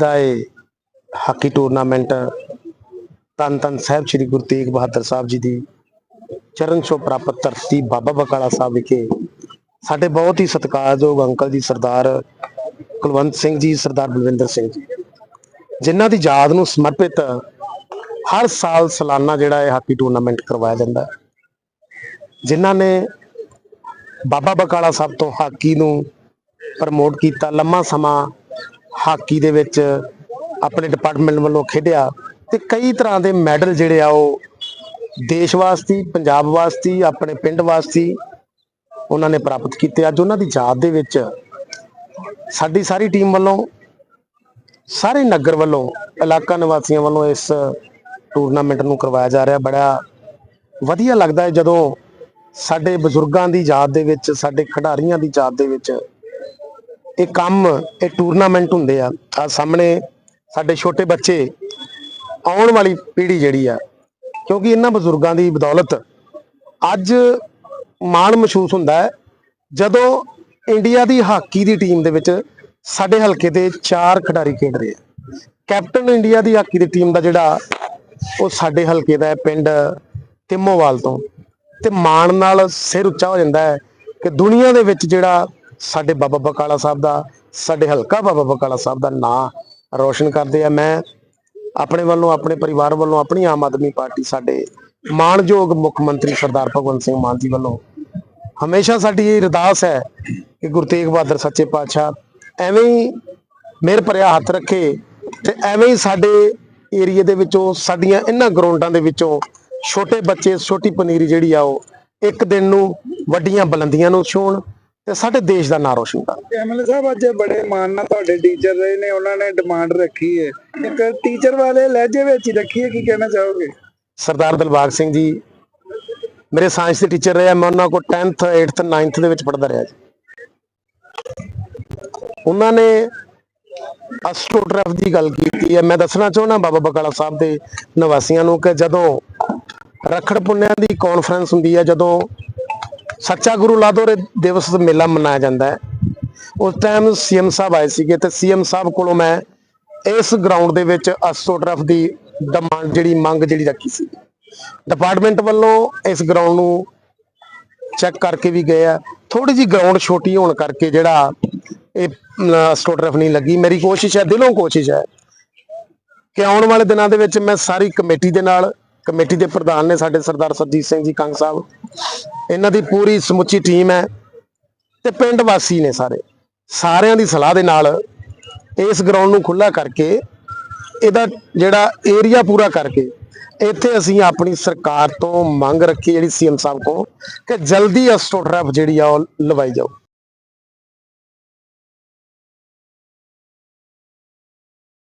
ਦਾ ਇਹ hockey tournament ਤਨ ਤਨ ਸਾਹਿਬ ਸ੍ਰੀ ਗੁਰੂ ਤੇਗ ਬਹਾਦਰ ਸਾਹਿਬ ਜੀ ਦੀ ਚਰਨ ਛੋ ਪ੍ਰਾਪਤ ਧਰਤੀ ਬਾਬਾ ਬਕਾਲਾ ਸਾਹਿਬ ਵਿਖੇ ਸਾਡੇ ਬਹੁਤ ਹੀ ਸਤਿਕਾਰਯੋਗ ਅੰਕਲ ਜੀ ਸਰਦਾਰ ਕੁਲਵੰਤ ਸਿੰਘ ਜੀ, ਸਰਦਾਰ ਬਲਵਿੰਦਰ ਸਿੰਘ ਜੀ। ਜਿਨ੍ਹਾਂ ਦੀ ਯਾਦ ਨੂੰ ਸਮਰਪਿਤ ਹਰ ਸਾਲ ਸਾਲਾਨਾ ਜਿਹੜਾ ਇਹ ਹਾਕੀ ਟੂਰਨਾਮੈਂਟ ਕਰਵਾਇਆ ਜਾਂਦਾ ਜਿਨ੍ਹਾਂ ਨੇ ਬਾਬਾ ਬਕਾਲਾ ਸਾਹਿਬ ਤੋਂ ਹਾਕੀ ਨੂੰ ਪ੍ਰਮੋਟ ਕੀਤਾ, ਲੰਮਾ ਸਮਾਂ ਹਾਕੀ ਦੇ ਵਿੱਚ ਆਪਣੇ ਡਿਪਾਰਟਮੈਂਟ ਵੱਲੋਂ ਖੇਡਿਆ ਤੇ ਕਈ ਤਰ੍ਹਾਂ ਦੇ ਮੈਡਲ ਜਿਹੜੇ ਆ ਉਹ ਦੇਸ਼ ਵਾਸਤੇ, ਪੰਜਾਬ ਵਾਸਤੇ, ਆਪਣੇ ਪਿੰਡ ਵਾਸਤੇ ਉਹਨਾਂ ਨੇ ਪ੍ਰਾਪਤ ਕੀਤੇ। ਅੱਜ ਉਹਨਾਂ ਦੀ ਯਾਦ ਦੇ ਵਿੱਚ ਸਾਡੀ ਸਾਰੀ ਟੀਮ ਵੱਲੋਂ, ਸਾਰੇ ਨਗਰ ਵੱਲੋਂ, ਇਲਾਕਾ ਨਿਵਾਸੀਆਂ ਵੱਲੋਂ ਇਸ ਟੂਰਨਾਮੈਂਟ ਨੂੰ ਕਰਵਾਇਆ ਜਾ ਰਿਹਾ। ਬੜਾ ਵਧੀਆ ਲੱਗਦਾ ਹੈ ਜਦੋਂ ਸਾਡੇ ਬਜ਼ੁਰਗਾਂ ਦੀ ਯਾਦ ਦੇ ਵਿੱਚ, ਸਾਡੇ ਖਿਡਾਰੀਆਂ ਦੀ ਯਾਦ ਦੇ ਵਿੱਚ ਇਹ ਕੰਮ, ਇਹ ਟੂਰਨਾਮੈਂਟ ਹੁੰਦੇ ਆ। ਆ ਸਾਹਮਣੇ ਸਾਡੇ ਛੋਟੇ ਬੱਚੇ ਆਉਣ ਵਾਲੀ ਪੀੜ੍ਹੀ ਜਿਹੜੀ ਆ, ਕਿਉਂਕਿ ਇਹਨਾਂ ਬਜ਼ੁਰਗਾਂ ਦੀ ਬਦੌਲਤ ਅੱਜ ਮਾਣ ਮਹਿਸੂਸ ਹੁੰਦਾ ਹੈ। ਜਦੋਂ ਇੰਡੀਆ ਦੀ ਹਾਕੀ ਦੀ ਟੀਮ ਦੇ ਵਿੱਚ ਸਾਡੇ ਹਲਕੇ ਦੇ ਚਾਰ ਖਿਡਾਰੀ ਖੇਡ ਰਹੇ ਆ। ਕੈਪਟਨ ਇੰਡੀਆ ਦੀ ਹਾਕੀ ਦੀ ਟੀਮ ਦਾ ਜਿਹੜਾ ਉਹ ਸਾਡੇ ਹਲਕੇ ਦਾ ਪਿੰਡ ਤਿੰਮੋਵਾਲ ਤੋਂ। ਤੇ ਮਾਣ ਨਾਲ ਸਿਰ ਉੱਚਾ ਹੋ ਜਾਂਦਾ ਹੈ ਕਿ ਦੁਨੀਆ ਦੇ ਵਿੱਚ ਜਿਹੜਾ ਸਾਡੇ ਬਾਬਾ ਬਕਾਲਾ ਸਾਹਿਬ ਦਾ, ਸਾਡੇ ਹਲਕਾ ਬਾਬਾ ਬਕਾਲਾ ਸਾਹਿਬ ਦਾ ਨਾਂ ਰੋਸ਼ਨ ਕਰਦੇ ਆ। ਮੈਂ ਆਪਣੇ ਵੱਲੋਂ, ਆਪਣੇ ਪਰਿਵਾਰ ਵੱਲੋਂ, ਆਪਣੀ ਆਮ ਆਦਮੀ ਪਾਰਟੀ ਸਾਡੇ ਮਾਣਯੋਗ ਮੁੱਖ ਮੰਤਰੀ ਸਰਦਾਰ ਭਗਵੰਤ ਸਿੰਘ ਮਾਨ ਜੀ ਵੱਲੋਂ ਹਮੇਸ਼ਾ ਸਾਡੀ ਇਹ ਅਰਦਾਸ ਹੈ ਕਿ ਗੁਰੂ ਤੇਗ ਬਹਾਦਰ ਸੱਚੇ ਪਾਤਸ਼ਾਹ ਐਵੇਂ ਹੀ ਮਿਹਰ ਭਰਿਆ ਹੱਥ ਰੱਖੇ ਤੇ ਐਵੇਂ ਹੀ ਸਾਡੇ ਏਰੀਏ ਦੇ ਵਿੱਚੋਂ ਸਾਡੀਆਂ ਇਹਨਾਂ ਗਰਾਊਂਡਾਂ ਦੇ ਵਿੱਚੋਂ ਛੋਟੇ ਬੱਚੇ ਛੋਟੀ ਪਨੀਰੀ ਜਿਹੜੀ ਆ ਉਹ ਇੱਕ ਦਿਨ ਨੂੰ ਵੱਡੀਆਂ ਬੁਲੰਦੀਆਂ ਨੂੰ ਛੂਣ ਤੇ ਸਾਡੇ ਦੇਸ਼ ਦਾ ਨਾਂ ਰੋਸ਼ਨ ਕਰਨ। ਐਮਐਲਏ ਸਾਹਿਬ ਅੱਜ ਬੜੇ ਮਾਣ ਨਾਲ ਤੁਹਾਡੇ ਟੀਚਰ ਰਹੇ ਨੇ ਉਹਨਾਂ ਨੇ ਡਿਮਾਂਡ ਰੱਖੀ ਹੈ। ਇੱਕ ਟੀਚਰ ਵਾਲੇ ਲਹਿਜੇ ਵਿੱਚ ਹੀ ਰੱਖੀ ਹੈ ਕੀ ਕਹਿਣਾ ਚਾਹੋਗੇ? ਸਰਦਾਰ ਦਿਲਬਾਗ ਸਿੰਘ ਜੀ ਮੇਰੇ ਸਾਇੰਸ ਦੇ ਟੀਚਰ ਰਹੇ ਮੈਂ ਉਹਨਾਂ ਕੋਲ 10th 8th 9th ਦੇ ਵਿੱਚ ਪੜ੍ਹਦਾ ਰਿਹਾ ਜੀ। ਉਹਨਾਂ ਨੇ ਅਸਟ੍ਰੋਟ੍ਰੈਫ ਦੀ ਗੱਲ ਕੀਤੀ ਹੈ। ਮੈਂ ਦੱਸਣਾ ਚਾਹੁੰਦਾ ਬਾਬਾ ਬਕਾਲਾ ਸਾਹਿਬ ਦੇ ਨਿਵਾਸੀਆਂ ਨੂੰ ਕਿ ਜਦੋਂ ਰਖੜ ਪੁੰਨਿਆਂ ਦੀ ਕਾਨਫਰੰਸ ਹੁੰਦੀ ਹੈ, ਜਦੋਂ ਸੱਚਾ ਗੁਰੂ ਲਾਦੋਰੇ ਦਿਵਸ ਮੇਲਾ ਮਨਾਇਆ ਜਾਂਦਾ ਹੈ, ਉਸ ਟਾਈਮ ਸੀਐਮ ਸਾਹਿਬ ਆਏ ਸੀਗੇ ਤੇ ਸੀਐਮ ਸਾਹਿਬ ਕੋਲੋਂ ਮੈਂ ਇਸ ਗਰਾਊਂਡ ਦੇ ਵਿੱਚ ਅਸਟ੍ਰੋਟ੍ਰੈਫ ਦੀ ਡਿਮਾਂਡ ਜਿਹੜੀ ਮੰਗ ਜਿਹੜੀ ਰੱਖੀ ਸੀ। ਡਿਪਾਰਟਮੈਂਟ ਵੱਲੋਂ ਇਸ ਗਰਾਊਂਡ ਨੂੰ ਚੈੱਕ ਕਰਕੇ ਵੀ ਗਏ ਆ। ਥੋੜੀ ਜੀ ਗਰਾਊਂਡ ਛੋਟੀ ਹੋਣ ਕਰਕੇ ਜਿਹੜਾ ਇਹ ਸਟੋਟਰਫ ਨਹੀਂ ਲੱਗੀ। ਮੇਰੀ ਕੋਸ਼ਿਸ਼ ਹੈ, ਦਿਲੋਂ ਕੋਸ਼ਿਸ਼ ਹੈ ਕਿ ਆਉਣ ਵਾਲੇ ਦਿਨਾਂ ਦੇ ਵਿੱਚ ਮੈਂ ਸਾਰੀ ਕਮੇਟੀ ਦੇ ਨਾਲ, ਕਮੇਟੀ ਦੇ ਪ੍ਰਧਾਨ ਨੇ ਸਾਡੇ ਸਰਦਾਰ ਸਰਜੀਤ ਸਿੰਘ ਜੀ ਕੰਗ ਸਾਹਿਬ, ਇਹਨਾਂ ਦੀ ਪੂਰੀ ਸਮੁੱਚੀ ਟੀਮ ਹੈ ਤੇ ਪਿੰਡ ਵਾਸੀ ਨੇ ਸਾਰੇ। ਸਾਰਿਆਂ ਦੀ ਸਲਾਹ ਦੇ ਨਾਲ ਇਸ ਗਰਾਊਂਡ ਨੂੰ ਖੁੱਲਾ ਕਰਕੇ ਇਹਦਾ ਜਿਹੜਾ ਏਰੀਆ ਪੂਰਾ ਕਰਕੇ ਇੱਥੇ ਅਸੀਂ ਆਪਣੀ ਸਰਕਾਰ ਤੋਂ ਮੰਗ ਰੱਖੀ ਜਿਹੜੀ ਸੀਐਮ ਸਾਹਿਬ ਕੋਲ ਕਿ ਜਲਦੀ ਅਸਟੋਟਰੈਫ ਜਿਹੜੀ ਆ ਉਹ ਲਵਾਈ ਜਾਓ।